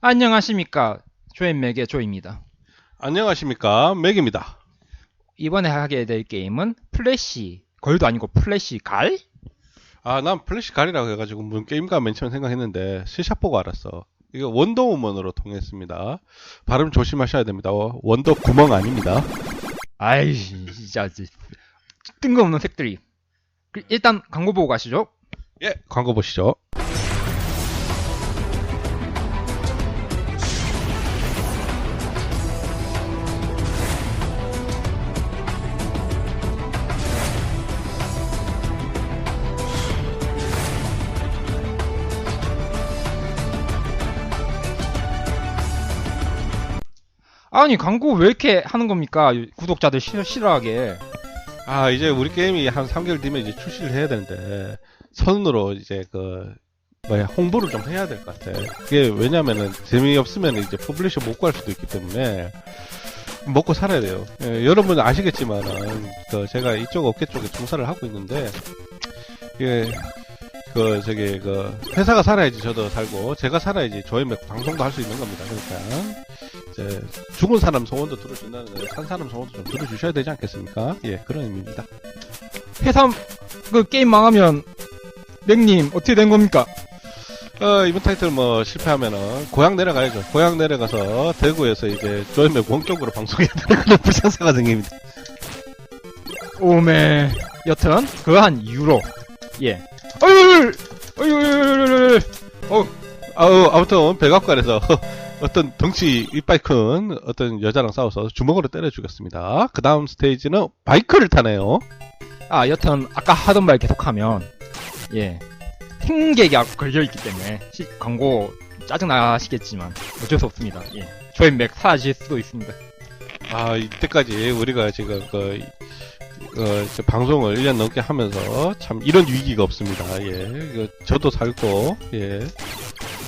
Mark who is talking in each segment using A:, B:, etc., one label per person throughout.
A: 안녕하십니까 조앤맥의 조입니다.
B: 안녕하십니까 맥입니다.
A: 이번에 하게 될 게임은 플래시 걸도 아니고 플래시 갈?
B: 아 난 플래시 갈이라고 해가지고 무슨 게임가 맨 처음 생각했는데 시샵 보고 알았어. 이거 원더우먼으로 통했습니다. 발음 조심하셔야 됩니다. 어, 원더 구멍 아닙니다.
A: 아이 진짜 뜬금없는 색들이. 그, 일단 광고 보고 가시죠.
B: 예 광고 보시죠.
A: 아니 광고 왜 이렇게 하는 겁니까? 구독자들 싫어, 싫어하게.
B: 아 이제 우리 게임이 한 3개월 뒤면 이제 출시를 해야 되는데 선으로 이제 그 뭐야 홍보를 좀 해야 될 것 같아. 그게 왜냐면은 재미없으면 이제 퍼블리셔 못 구할 수도 있기 때문에 먹고 살아야 돼요. 예, 여러분 아시겠지만은 그 제가 이쪽 업계 쪽에 종사를 하고 있는데 이게 그 저기 그 회사가 살아야지 저도 살고 제가 살아야지 저희 몇 방송도 할 수 있는 겁니다. 그러니까 이제 죽은 사람 소원도 들어준다는 거산 사람 소원도 좀 들어주셔야 되지 않겠습니까? 예 그런 의미입니다.
A: 회사 그 게임 망하면 맥님 어떻게 된 겁니까?
B: 어, 이번 타이틀 뭐 실패하면은 고향 내려가야죠. 고향 내려가서 대구에서 이제 조임의 원격으로 방송해야 되는 그런 불상사가 생깁니다.
A: 오메 여튼 그한 이유로 예. 어유 어유
B: 어, 아우, 아무튼 백악관에서 어떤 덩치 이빨 큰 어떤 여자랑 싸워서 주먹으로 때려 죽였습니다. 그 다음 스테이지는 바이크를 타네요.
A: 아 여튼 아까 하던 말 계속하면 예 생계가 걸려있기 때문에 시- 광고 짜증나시겠지만 어쩔 수 없습니다 예 조앤맥 사라질 수도 있습니다
B: 아, 이때까지 우리가 지금 그, 어, 방송을 1년 넘게 하면서 참 이런 위기가 없습니다. 예. 저도 살고, 예.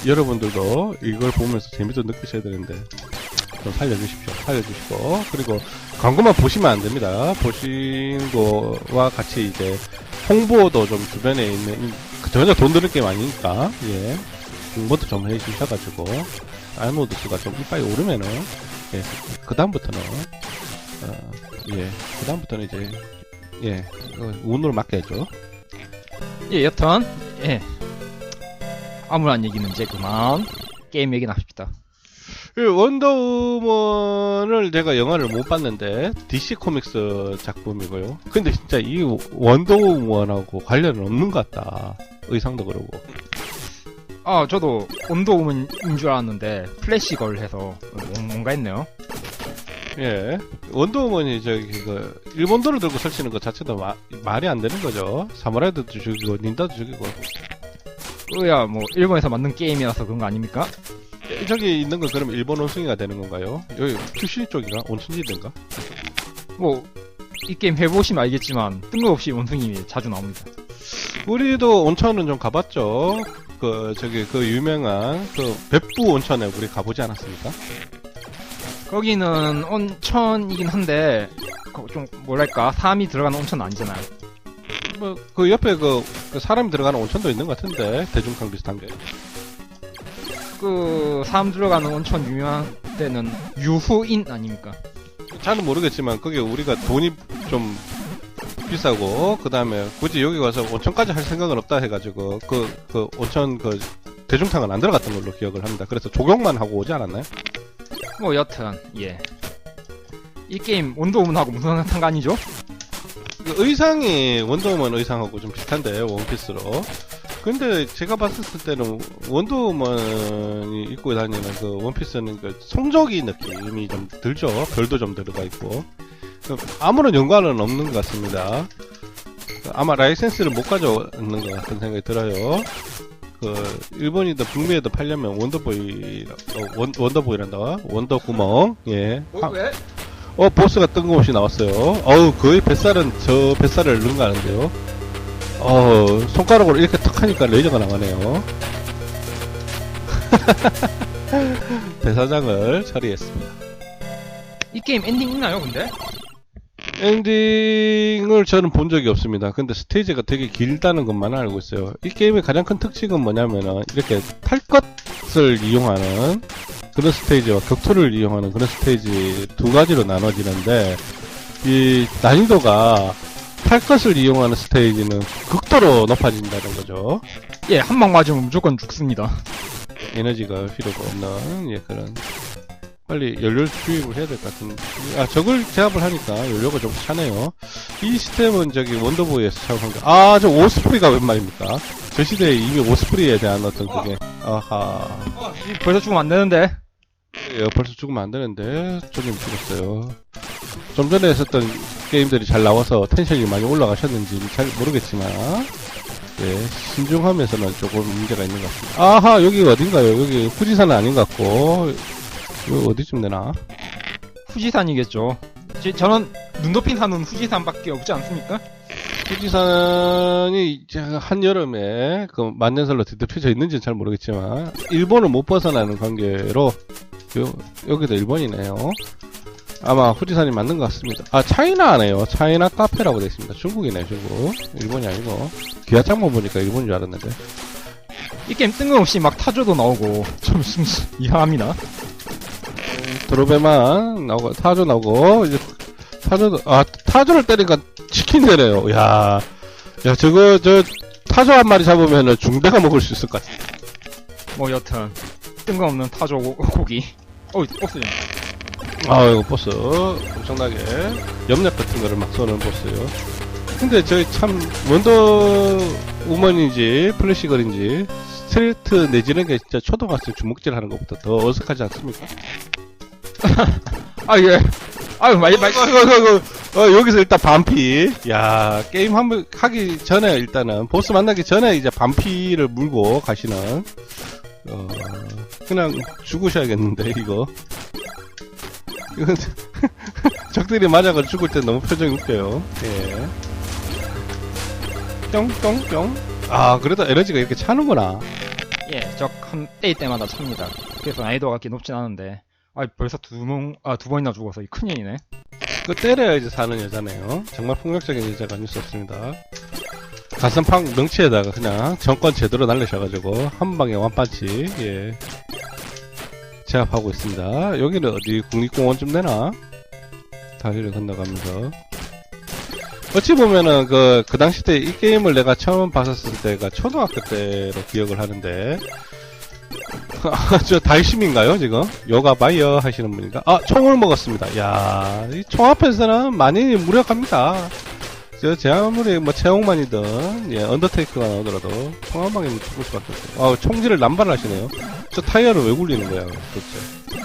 B: 여러분들도 이걸 보면서 재미도 느끼셔야 되는데, 좀 살려주십시오. 살려주시고, 그리고 광고만 보시면 안 됩니다. 보신 거와 같이 이제 홍보도 좀 주변에 있는, 그 전혀 돈 드는 게임 아니니까, 예. 홍보도 좀 해주셔가지고, 알모드 수가 좀 이빨이 오르면은, 예, 그 다음부터는 어, 예, 그 다음부터는 이제 예, 어, 운으로 맡겨야죠.
A: 예 여튼 예 아무런 얘기는 이제 그만 게임 얘기나 합시다
B: 그 원더우먼을 제가 영화를 못 봤는데 DC 코믹스 작품이고요. 근데 진짜 이 원더우먼하고 관련은 없는 것 같다. 의상도 그러고.
A: 아 저도 온도우문인 줄 알았는데 플래시걸 해서 뭔- 뭔가 했네요
B: 예, 원더우먼이 저기 그 일본도를 들고 설치는 것 자체도 마- 말이 안 되는 거죠. 사무라이도 죽이고 닌다도 죽이고
A: 으야 뭐 일본에서 만든 게임이라서 그런 거 아닙니까?
B: 저기 있는 건 그럼 일본 원숭이가 되는 건가요? 여기 큐시 쪽인가? 온천지대인가?
A: 뭐 이 게임 해보시면 알겠지만 뜬금없이 원숭이 자주 나옵니다
B: 우리도 온천은 좀 가봤죠. 그 저기 그 유명한 그 백부 온천에 우리 가보지 않았습니까?
A: 거기는 온천이긴 한데 거- 좀 뭐랄까 사람이 들어가는 온천은 아니잖아요
B: 뭐 그 옆에 그, 그 사람이 들어가는 온천도 있는 것 같은데 대중탕 비슷한 게.
A: 그 사람 들어가는 온천 유명한 데는 유후인 아닙니까?
B: 잘은 모르겠지만 그게 우리가 돈이 좀 비싸고 그 다음에 굳이 여기 와서 온천까지 할 생각은 없다 해가지고 그 그 온천 그 대중탕은 안 들어갔던 걸로 기억을 합니다. 그래서 조경만 하고 오지 않았나요?
A: 뭐 여튼 예. 이 게임 원더우문하고 무슨 상관이죠?
B: 그 의상이 원더우먼 의상하고 좀 비슷한데 원피스로. 근데 제가 봤을 때는 원더우먼이 입고 다니는 그 원피스는 그 송조기 느낌이 좀 들죠? 별도 좀 들어가 있고. 그 아무런 연관은 없는 것 같습니다. 그 아마 라이센스를 못 가져오는 것 같은 생각이 들어요 그 일본이든 북미에도 팔려면 원더보이 어, 원, 원더보이란다 원더구멍 예
A: 왜?
B: 어 보스가 뜬금없이 나왔어요. 어우 거의 뱃살은 저 뱃살을 능가하는데요. 어 손가락으로 이렇게 탁 하니까 레이저가 나가네요. 대사장을 처리했습니다.
A: 이 게임 엔딩 있나요 근데?
B: 엔딩을 저는 본 적이 없습니다. 근데 스테이지가 되게 길다는 것만 알고 있어요. 이 게임의 가장 큰 특징은 뭐냐면은 이렇게 탈 것을 이용하는 그런 스테이지와 격투를 이용하는 그런 스테이지 두 가지로 나눠지는데 이 난이도가 탈 것을 이용하는 스테이지는 극도로 높아진다는 거죠.
A: 예, 한 방 맞으면 무조건 죽습니다.
B: 에너지가 필요가 없는 예 그런 빨리 연료를 주입을 해야 될 것 같은 아 저걸 제압을 하니까 연료가 좀 차네요 이 시스템은 저기 원더보이에서 사용한 거아저 오스프리가 웬 말입니까 저 시대에 이미 오스프리에 대한 어떤 그게 아하
A: 벌써 죽으면 안 되는데.
B: 예, 벌써 죽으면 안 되는데 저좀 죽었어요 좀 전에 했었던 게임들이 잘 나와서 텐션이 많이 올라가셨는지 잘 모르겠지만 예, 신중하면서는 조금 문제가 있는 것 같습니다. 아하, 여기가 어딘가요? 여기 후지산은 아닌 것 같고, 여기 어디쯤 되나?
A: 후지산이겠죠. 제- 저는 눈 높인 산은 후지산밖에 없지 않습니까?
B: 후지산이 한여름에 그 만년설로 뒤덮여져 있는지는 잘 모르겠지만, 일본을 못 벗어나는 관계로, 요, 여기도 일본이네요. 아마 후지산이 맞는 것 같습니다. 아, 차이나네요. 차이나 카페라고 되어 있습니다. 중국이네요, 중국. 일본이 아니고. 기아장만 보니까 일본인 줄 알았는데.
A: 이 게임 뜬금없이 막 타조도 나오고 좀 심- 이상합니다.
B: 드롭에만 나오고 타조 나오고 이제 타조도 아 타조를 때리니까 치킨 되네요. 야, 야 저거 저 타조 한 마리 잡으면은 중대가 먹을 수 있을 것 같아.
A: 뭐 여튼 뜬금없는 타조 고- 고기. 어이 옥수전.
B: 아 이거 보스 엄청나게 염력 같은 거를 막 쏘는 보스요. 근데 저기 참 원더 우먼인지 플래시걸인지 스트레이트 내지는 게 진짜 초등학생 주먹질 하는 것보다 더 어색하지 않습니까?
A: 아 예. 아유
B: 아이고, 아이고. 어, 여기서 일단 반피. 야, 게임 한 번 하기 전에 일단은, 보스 만나기 전에 이제 반피를 물고 가시는, 어, 그냥 죽으셔야겠는데, 이거. 이건, 적들이 맞아가 죽을 때 너무 표정이 웃겨요. 예. 뿅뿅뿅. 아, 그래도 에너지가 이렇게 차는구나.
A: 예, 적 한 때일 때마다 찹니다. 그래서 난이도가 그렇게 높진 않은데. 아 벌써 두 명, 아두 번이나 죽어서 이 큰일이네.
B: 그 때려야지 사는 여자네요. 정말 폭력적인 여자가 아닐 수 없습니다. 가슴 팍 명치에다가 그냥 정권 제대로 날리셔가지고 한 방에 완판치 예 제압하고 있습니다. 여기는 어디 국립공원쯤 되나? 다리를 건너가면서 어찌 보면은 그, 그 당시 때 이 게임을 내가 처음 봤었을 때가 초등학교 때로 기억을 하는데 아, 저 달심인가요 지금? 요가 바이어 하시는 분인가? 아 총을 먹었습니다. 야, 이 총 앞에서는 많이 무력합니다. 저 제 아무리 뭐 채용만이든 예 언더테이크가 나오더라도 총 한 방에 죽을 수밖에 없어요. 아 총질을 남발하시네요. 저 타이어를 왜 굴리는 거야 도대체?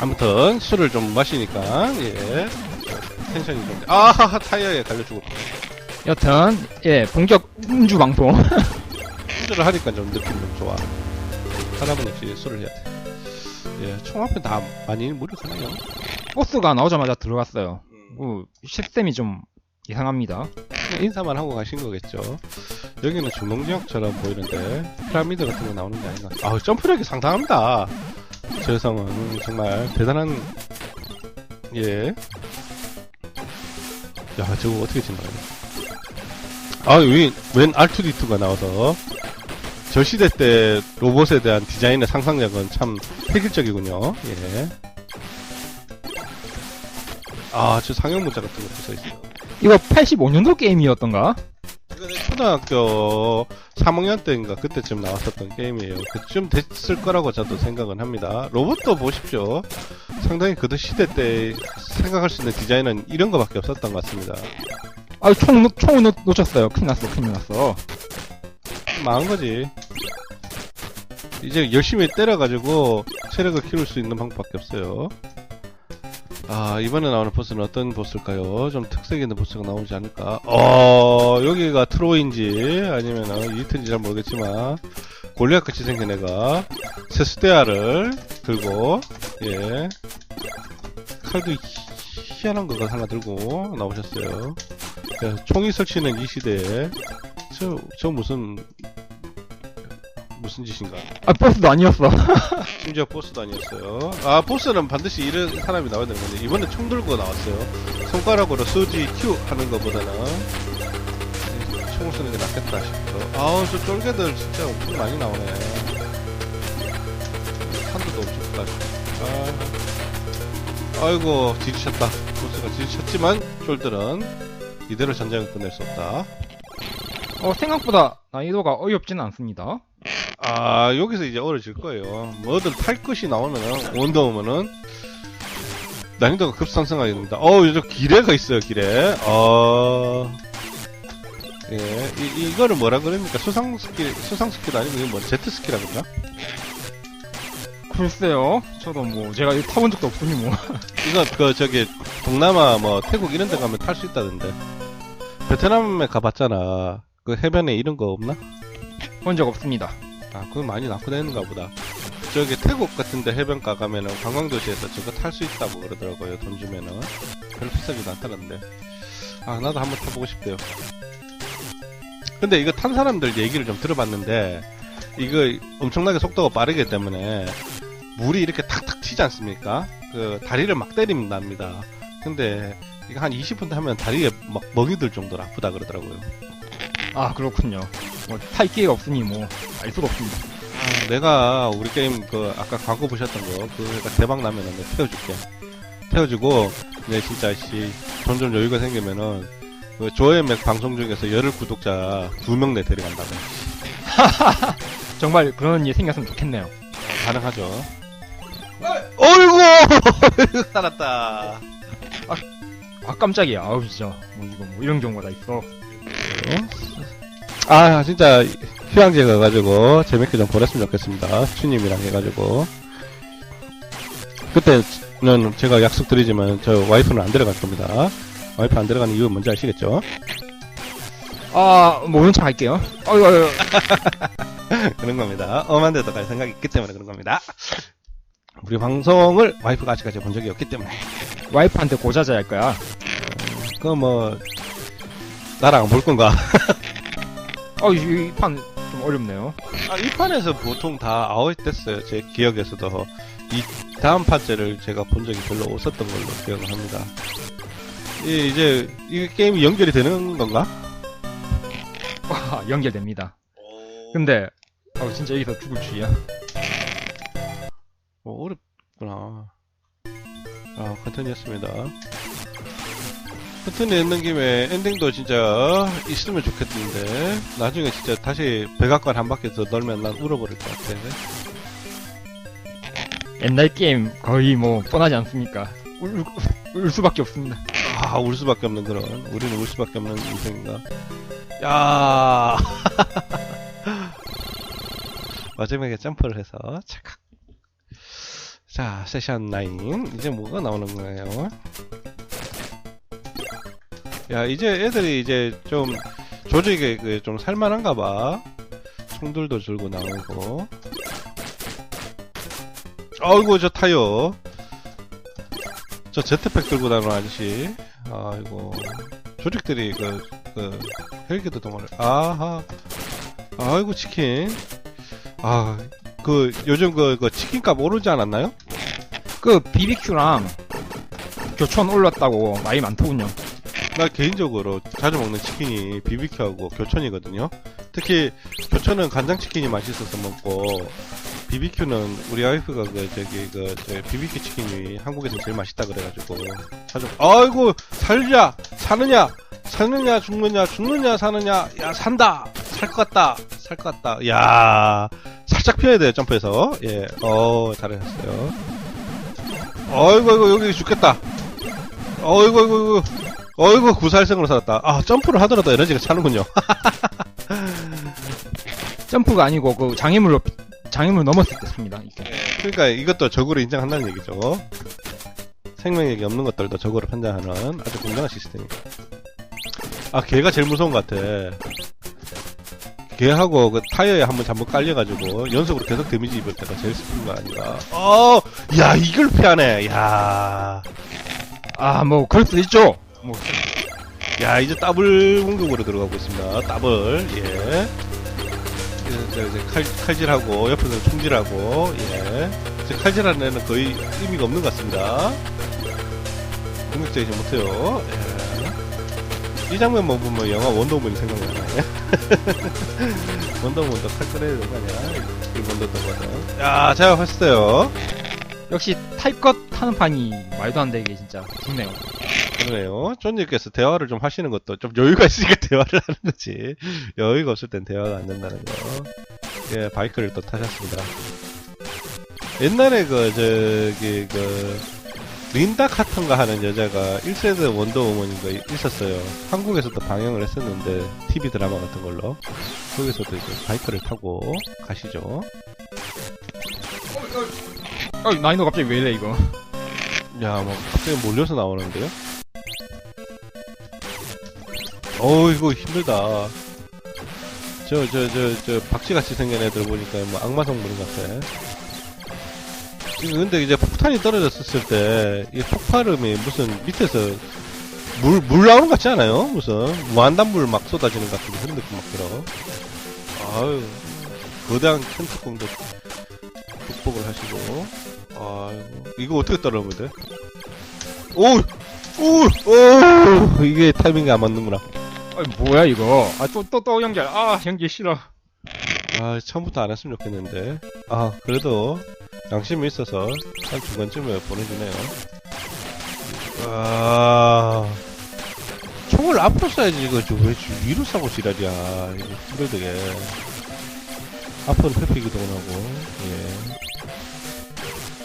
B: 아무튼 술을 좀 마시니까 예 텐션이 좀 아하하 타이어에 갈려 죽었다.
A: 여튼 예 본격 음주 방송.
B: 술을 하니까 좀 느낌 좀 좋아. 사람은 역시 술을 해야 돼. 예, 총 앞에 다 많이 무력하네요.
A: 보스가 나오자마자 들어갔어요. 그 시스템이 좀 이상합니다.
B: 그냥 인사만 하고 가신 거겠죠. 여기는 중동지역처럼 보이는데 피라미드 같은 거 나오는 게 아닌가. 아 점프력이 상당합니다. 저 여성은 정말 대단한 예. 야 저거 어떻게 지나가냐. 아웬 웬 R2D2가 나와서 저 시대 때 로봇에 대한 디자인의 상상력은 참 획일적이군요. 예. 아, 저 상형 문자 같은 것도 써있어요.
A: 이거 85년도 게임이었던가?
B: 초등학교 3학년 때인가 그때쯤 나왔었던 게임이에요. 그쯤 됐을 거라고 저도 생각은 합니다. 로봇도 보십시오. 상당히 그 시대 때 생각할 수 있는 디자인은 이런 거밖에 없었던 것 같습니다.
A: 아, 총, 놓- 총을 놓, 놓쳤어요. 큰일 났어, 큰일 났어.
B: 망한 거지. 이제 열심히 때려가지고 체력을 키울 수 있는 방법밖에 없어요. 아, 이번에 나오는 보스는 어떤 보스일까요? 좀 특색 있는 보스가 나오지 않을까? 어, 여기가 트로인지 아니면은 이튼지 잘 모르겠지만 골리앗 같이 생긴 애가 세스테아를 들고 예 칼도 희- 희한한 거 하나 들고 나오셨어요. 야, 총이 설치는 이 시대에 저, 저 무슨 무슨 짓인가?
A: 아 버스도 아니었어.
B: 심지어 버스도 아니었어요. 아 버스는 반드시 이런 사람이 나와야 되는 건데 이번에 총 들고 나왔어요. 손가락으로 수지 Q 하는 것보다는. 총 쓰는 게 낫겠다 싶어. 아우 저 쫄개들 진짜 엄청 많이 나오네. 탄도도 엄청 크다 아. 아이고 지지쳤다. 버스가 지지쳤지만 쫄들은 이대로 전쟁을 끝낼 수 없다.
A: 어, 생각보다 난이도가 어이없진 않습니다.
B: 아 여기서 이제 어려질 거예요 뭐든 탈 것이 나오면은 원더우면은 난이도가 급상승하게 됩니다 어우 저 기레가 있어요 기레 어... 예, 이, 이거를 뭐라 그럽니까? 수상 스킬, 수상 스킬 아니고, 이거 뭐, 제트 스킬이라 그러나?
A: 글쎄요. 저도 뭐, 제가 이거 타본 적도 없으니 뭐.
B: 이거, 그, 저기, 동남아, 뭐, 태국 이런 데 가면 탈 수 있다던데. 베트남에 가봤잖아. 그 해변에 이런 거 없나?
A: 본 적 없습니다.
B: 아, 그건 많이 다니는가 보다. 저기 태국 같은데 해변가 가면은 관광도시에서 저거 탈 수 있다고 그러더라고요. 돈 주면은. 별로 비싸지도 않다는데. 아, 나도 한번 타보고 싶대요. 근데 이거 탄 사람들 얘기를 좀 들어봤는데, 이거 엄청나게 속도가 빠르기 때문에, 물이 이렇게 탁탁 튀지 않습니까? 그, 다리를 막 때리면 납니다. 근데, 이거 한 20분 하면 다리에 막 멍이 들 정도로 아프다 그러더라고요.
A: 아, 그렇군요. 뭐, 탈 기회가 없으니 뭐, 알 수가 없습니다.
B: 아, 내가 우리 게임 그 아까 광고 보셨던 거 그거 대박 나면은 내가 태워줄게. 태워주고 내 진짜 씨 점점 여유가 생기면은 그 조회맥 방송 중에서 열흘 구독자 두 명 내 데려간다고.
A: 정말 그런 일이 생겼으면 좋겠네요.
B: 가능하죠. 어이구 살았다.
A: 아, 깜짝이야. 아우, 진짜. 뭐, 이거 뭐, 이런 경우가 다 있어.
B: 아 진짜 휴양지 가가지고 재밌게 좀 보냈으면 좋겠습니다. 추님이랑 해가지고 그때는 제가 약속드리지만 저 와이프는 안 데려갈 겁니다. 와이프 안 데려가는 이유 뭔지 아시겠죠?
A: 아, 모른 척 할게요. 어이, 어이.
B: 그런 겁니다. 엄한 데도 갈 생각이 있기 때문에 그런 겁니다. 우리 방송을 와이프가 아직까지 본 적이 없기 때문에
A: 와이프한테 고자자 할 거야.
B: 그뭐 나랑 안 볼 건가?
A: 어, 이 판 좀 어렵네요.
B: 아, 이 판에서 보통 다 아웃 됐어요. 제 기억에서도 이 다음 판째를 제가 본 적이 별로 없었던 걸로 기억을 합니다. 이, 이제 이 게임이 연결이 되는 건가?
A: 와, 연결됩니다. 근데, 어, 진짜 여기서 죽을 줄이야.
B: 어, 어렵구나. 아, 컨텐츠였습니다. 컨텐츠 있는 김에 엔딩도 진짜 있으면 좋겠는데, 나중에 진짜 다시 백악관 한 바퀴 더 돌면 난 울어버릴 것 같아.
A: 옛날 게임 거의 뭐, 뻔하지 않습니까? 울, 울, 울 수밖에 없습니다.
B: 아, 울 수밖에 없는 그런, 우리는 울 수밖에 없는 인생인가. 야 마지막에 점프를 해서, 찰칵. 자, 세션 9. 이제 뭐가 나오는 거예요? 야, 이제 애들이 이제 좀, 조직이 그좀 살만한가 봐. 총들도 들고 나오고. 아이고, 저 타요. 저 제트팩 들고 다니는 아저씨. 아이고. 조직들이 그, 그, 헬기도 동원을. 아하. 아이고, 치킨. 아, 그, 요즘 그, 그 치킨값 오르지 않았나요?
A: 그, BBQ랑 교촌 올랐다고 말이 많더군요.
B: 나 개인적으로 자주 먹는 치킨이 BBQ하고 교촌이거든요. 특히 교촌은 간장치킨이 맛있어서 먹고 BBQ는 우리 와이프가 그 저기 그저 BBQ 치킨이 한국에서 제일 맛있다 그래가지고 자주 아이고 살자 사느냐 사느냐 죽느냐 죽느냐 사느냐 야 산다 살 것 같다 살 것 같다. 야 살짝 피해야 돼요 점프해서. 예어 잘하셨어요. 어이구 어이구 여기 죽겠다. 어이구 어이구 어이구 어이구 구살생으로 살았다. 아 점프를 하더라도 에너지가 차는군요.
A: 점프가 아니고, 그, 장애물로, 장애물 넘었을 때 씁니다. 이게.
B: 그러니까 이것도 적으로 인정한다는 얘기죠. 생명력이 없는 것들도 적으로 판단하는 아주 공정한 시스템입니다. 아 걔가 제일 무서운 것 같아. 걔하고 그 타이어에 한번 잘못 깔려가지고 연속으로 계속 데미지 입을 때가 제일 슬픈 거 아닌가. 어, 야 이걸 피하네. 야,
A: 아, 뭐, 그럴 수도 있죠. 뭐,
B: 야 이제 더블 공격으로 들어가고 있습니다. 더블 예. 이제, 이제 칼, 칼질하고 옆에서 총질하고 예. 이제 칼질하는 애는 거의 의미가 없는 것 같습니다. 공격적이지 못해요. 예. 이 장면만 보면 영화 원더우먼이 생각나네. 원더우먼도 칼 꺼내야 되는 거 아니야? 이 원더우먼. 야, 제가 했어요.
A: 역시 탈것 하는 판이 말도 안 되게 진짜 좋네요.
B: 그러네요. 존님께서 대화를 좀 하시는 것도 좀 여유가 있으니까 대화를 하는 거지. 여유가 없을 땐 대화가 안 된다는 거. 예, 바이크를 또 타셨습니다. 옛날에 그, 저기, 그, 린다 카턴가 하는 여자가 1세대 원더우먼인가 있었어요. 한국에서도 방영을 했었는데, TV 드라마 같은 걸로. 거기서도 이제 바이크를 타고 가시죠.
A: 어, 난이도 갑자기 왜 이래 이거?
B: 야, 뭐, 갑자기 몰려서 나오는데요? 어우, 이거 힘들다. 저, 저, 저, 저, 박쥐같이 생긴 애들 보니까 뭐 악마 성분 같아. 근데 이제 폭탄이 떨어졌을 때, 이 폭발음이 무슨 밑에서 물, 물 나오는 것 같지 않아요? 무슨 무한단물 막 쏟아지는 것 같은 그런 느낌 막 들어. 아유, 거대한 캔투공도 극복을 하시고. 아이고, 이거 어떻게 따라오면 돼? 오! 오! 오! 이게 타이밍이 안 맞는구나.
A: 아 뭐야 이거? 아 또 또 또 연결. 아 연결 싫어.
B: 아, 처음부터 안 했으면 좋겠는데. 아, 그래도 양심이 있어서 한 중간쯤에 보내주네요. 아, 총을 앞으로 쏴야지, 이거. 저 왜, 위로 쏴고 지랄이야. 이거 힘들게. 앞으로 회피 기동하고, 예.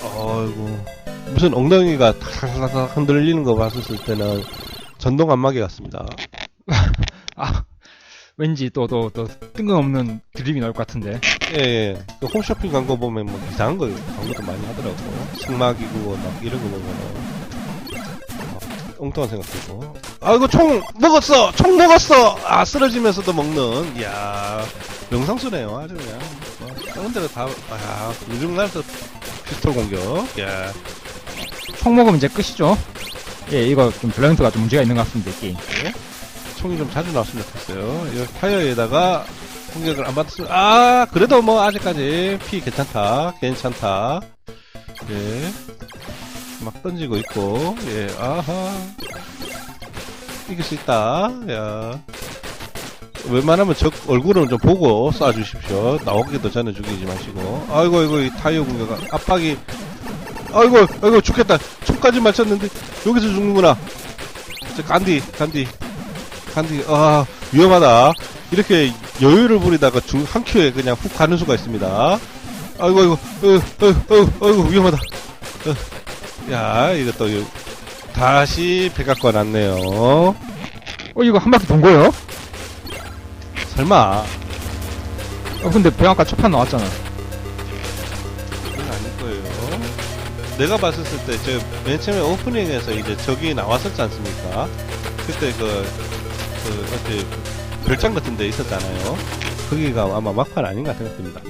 B: 아이고. 무슨 엉덩이가 탁탁탁 흔들리는 거 봤었을 때는 전동 안마기 같습니다.
A: 아 왠지 또 또 또 뜬금없는 드림이 나올 것 같은데.
B: 예, 예. 그 홈쇼핑 광고 보면 뭐 이상한 거 광고도 많이 하더라고. 승마기구 막 이런 거 보면은 어, 엉뚱한 생각 들고. 아이고 총 먹었어, 총 먹었어. 아 쓰러지면서도 먹는. 이야 명상수네요, 아주 그냥. 뭐, 다른 데로 다, 아, 요즘 날서 피스톨 공격. 야,
A: 총 먹으면 이제 끝이죠. 예 이거 좀 밸런스가 좀 문제가 있는 것 같습니다 이 게임.
B: 총이 좀 자주 나왔으면 좋겠어요. 이 타이어에다가 공격을 안 받았으면, 아, 그래도 뭐 아직까지 피 괜찮다, 괜찮다. 예. 막 던지고 있고, 예, 아하. 이길 수 있다, 야. 웬만하면 적 얼굴은 좀 보고 쏴주십시오. 나오기도 전에 죽이지 마시고. 아이고, 아이고, 이 타이어 공격, 압박이. 아이고, 아이고, 죽겠다. 총까지 맞췄는데, 여기서 죽는구나. 저, 간디, 간디. 간디, 아, 위험하다. 이렇게 여유를 부리다가 중, 한 큐에 그냥 훅 가는 수가 있습니다. 아이고, 아이고, 아이고, 아이고 위험하다. 어. 야, 이것도, 요- 다시 백악관 왔네요.
A: 어 이거 한 바퀴 돈 거예요?
B: 설마.
A: 어 근데 배양가 첫판 나왔잖아.
B: 그건 아닐 거예요. 내가 봤을 때, 저, 맨 처음에 오프닝에서 이제 저기 나왔었지 않습니까? 그때 그, 그, 어디, 별장 같은 데 있었잖아요. 거기가 아마 막판 아닌가 생각됩니다.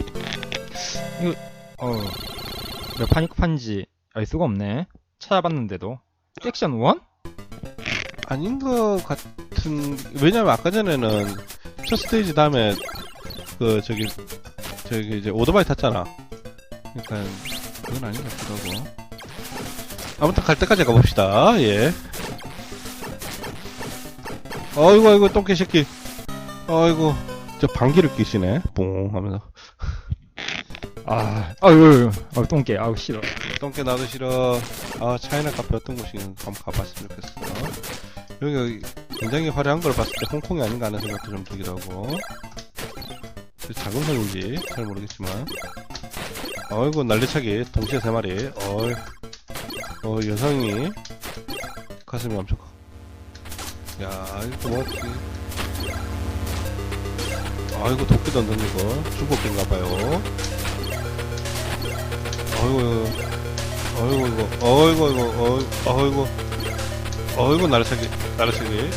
A: 어몇 판이 끝판지 알 수가 없네. 찾아봤는데도 섹션 1?
B: 아닌 것 같은, 왜냐면 아까 전에는 첫 스테이지 다음에, 그, 저기, 저기 이제 오토바이 탔잖아. 그러니까, 그건 아닌 것 같기도 하고. 아무튼 갈 때까지 가봅시다, 예. 어이구, 어이구, 똥개 새끼. 어이구, 저 방귀를 끼시네. 뽕 하면서.
A: 아 아유 아유 똥개 아우 싫어.
B: 똥개 나도 싫어. 아, 차이나 카페 어떤 곳이 한번 가봤으면 좋겠어. 여기 굉장히 화려한 걸 봤을 때 홍콩이 아닌가 하는 생각도 좀 들기도 하고. 그 작은 성인지 잘 모르겠지만. 어이구, 난리차기. 동시에 세 마리. 어이. 어, 여성이 가슴이 엄청 커. 야, 이거 뭐, 이- 아이고, 도끼도 안 던지고. 중국인가봐요. 어이구, 어이구 이거 어이구 이거 어이- 어이구 어이구 나르차기 나르차기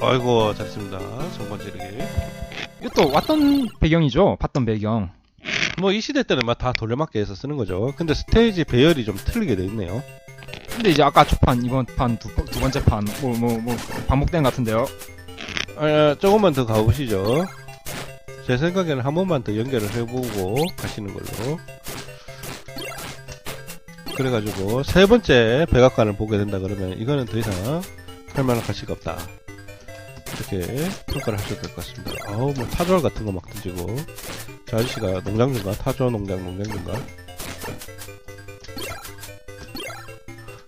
B: 어이구 잘했습니다 정관 지르기
A: 이것도 왔던 배경이죠. 봤던 배경.
B: 뭐 이 시대 때는 막 다 돌려막기 해서 쓰는 거죠 근데 스테이지 배열이 좀 틀리게 돼 있네요
A: 근데 이제 아까 초판 이번 판두두 번째 판 뭐 뭐 뭐 반복된 것 같은데요.
B: 아, 조금만 더 가보시죠. 제 생각에는 한 번만 더 연결을 해보고 가시는 걸로. 그래가지고 세 번째 백악관을 보게 된다 그러면 이거는 더 이상 할 만한 가치가 없다. 이렇게 평가를 하셔도 될 것 같습니다. 아우 뭐 타조알 같은 거 막 던지고. 저 아저씨가 농장주인가? 타조 농장 농장주인가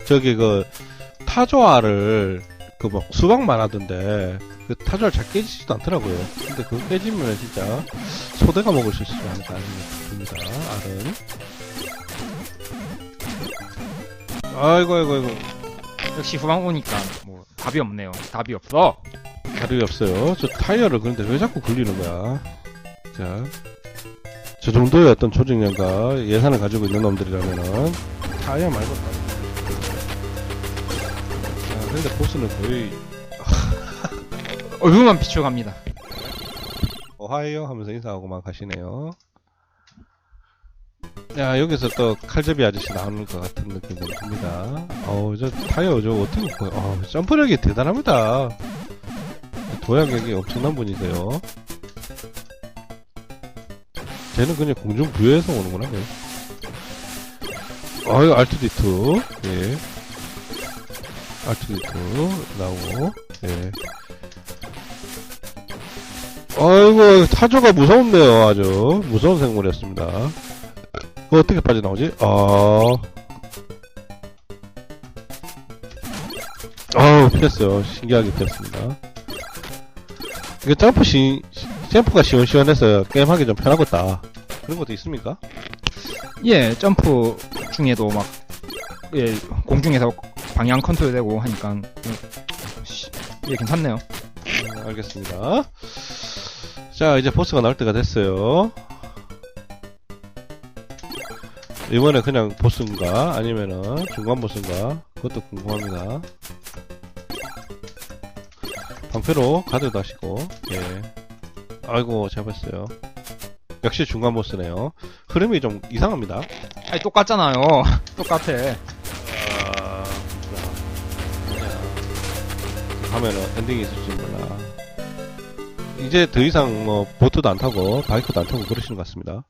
B: 저기 그 타조알을 그 막 수박만 하던데 그 타조알 잘 깨지지도 않더라고요. 근데 그거 깨지면 진짜 소대가 먹을 수 있지 않을까 싶습니다. 알은. 아이고 아이고 아이고
A: 역시 후방 오니까 뭐 답이 없네요. 답이 없어.
B: 다리 없어요. 저 타이어를 그런데 왜 자꾸 굴리는 거야? 자, 저 정도의 어떤 조직력과 예산을 가지고 있는 놈들이라면은 타이어 말고 보스는 거의
A: 얼굴만 비춰갑니다.
B: 오하이오 하면서 인사하고만 가시네요. 야, 여기서 또 칼제비 아저씨 나오는 것 같은 느낌이 좀 듭니다. 어우, 저 타이어 저 어떻게, 보여? 어우, 점프력이 대단합니다. 도약력이 엄청난 분이세요. 쟤는 그냥 공중 부여해서 오는구나. 어이, R2D2. 예. R2D2 나오고, 예. 아이고, 타조가 무섭네요, 아주. 무서운 생물이었습니다. 그거 어떻게 빠져나오지? 아. 아우, 피했어요. 신기하게 피했습니다. 이게 점프 시, 점프가 시원시원해서 게임하기 좀 편하겠다. 그런 것도 있습니까?
A: 예, 점프 중에도 막, 예, 공중에서 방향 컨트롤 되고 하니까, 음, 씨, 예, 괜찮네요.
B: 음, 알겠습니다. 자, 이제 보스가 나올 때가 됐어요. 이번에 그냥 보스인가? 아니면은 중간 보스인가? 그것도 궁금합니다. 방패로 가드도 하시고, 예. 아이고, 잡았어요. 역시 중간 보스네요. 흐름이 좀 이상합니다.
A: 아니, 똑같잖아요. 똑같아.
B: 아, 하면은 엔딩이 있을지 몰라. 이제 더 이상 뭐 보트도 안 타고 바이크도 안 타고 그러시는 것 같습니다.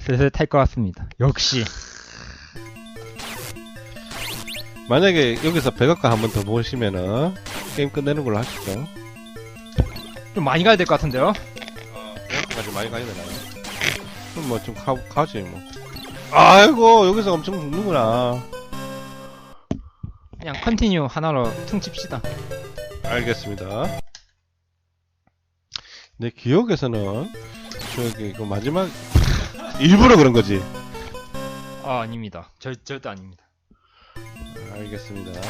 A: 슬슬 탈 것 같습니다. 역시.
B: 만약에 여기서 백악관 한 번 더 보시면은 게임 끝내는 걸로 하시죠.
A: 좀 많이 가야 될 것 같은데요?
B: 백악관까지 많이 가야 되나요? 그럼 뭐 좀 가지 뭐. 아이고 여기서 엄청 죽는구나.
A: 그냥 컨티뉴 하나로 퉁칩시다.
B: 알겠습니다. 내 기억에서는 저기 그 마지막 일부러 그런 거지.
A: 아, 아닙니다. 절, 절대 아닙니다.
B: 알겠습니다.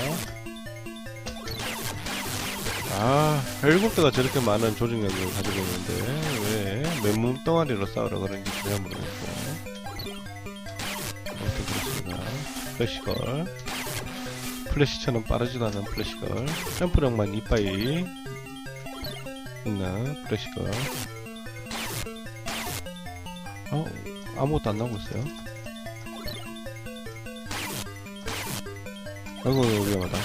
B: 아, 헬국대가 저렇게 많은 조직력을 가지고 있는데, 왜 맨몸 덩어리로 싸우라 그런지 전혀 모르겠고. 아무튼 그렇습니다. 플래시걸. 플래시처럼 빠르지도 않은 플래시걸. 점프력만 이빠이 있는 플래시걸. 어, 아무것도 안 나오고 있어요. 아이고 위험하다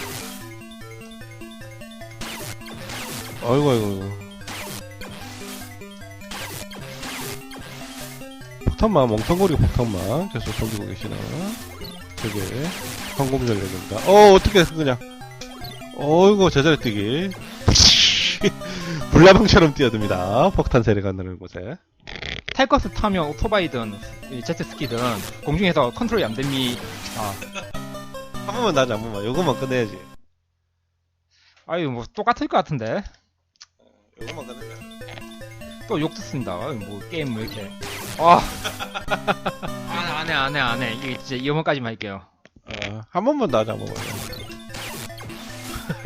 B: 아이고 아이고 아이고 폭탄만 멍텅거리 폭탄만 계속 던지고 계시나 저게 황금전력입니다. 어 어떻게 그냥. 어이구 제자리 뛰기. 불나방처럼 뛰어듭니다. 폭탄 세례가 나는 곳에.
A: 탈 것을 타면 오토바이든 이 제트스키든 공중에서 컨트롤이 안 됩니다.
B: 한 번만 나자 한 번만. 요것만 끝내야지.
A: 아유, 뭐 똑같을 것 같은데.
B: 요것만 끝내자.
A: 또 욕 듣습니다. 아유, 뭐 게임 뭐 이렇게. 아, 안 해, 안 해, 안 해. 이거 진짜 이번까지만 할게요.
B: 어, 한 번만 더 하자, 한 번만.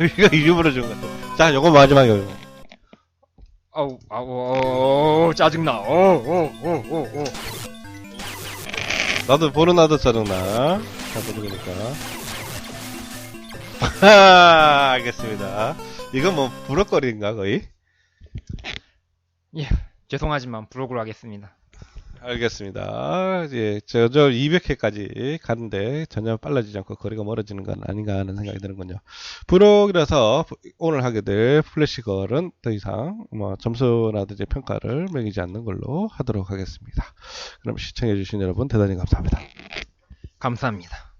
B: 이거 일부러 준것 같아. 자, 요거 마지막이에요.
A: 아우, 아우, 아우, 짜증나. 어, 어, 어, 어, 어.
B: 나도 보는 나도 짜증나. 자, 모르니까. 알겠습니다. 이건 뭐, 부럭거리인가, 거의?
A: 죄송하지만 부록으로 하겠습니다.
B: 알겠습니다. 예, 저, 저 200회까지 가는데 전혀 빨라지지 않고 거리가 멀어지는 건 아닌가 하는 생각이 드는군요. 부록이라서 오늘 하게 될 플래시걸은 더 이상 뭐 점수라든지 평가를 매기지 않는 걸로 하도록 하겠습니다. 그럼 시청해주신 여러분 대단히 감사합니다.
A: 감사합니다.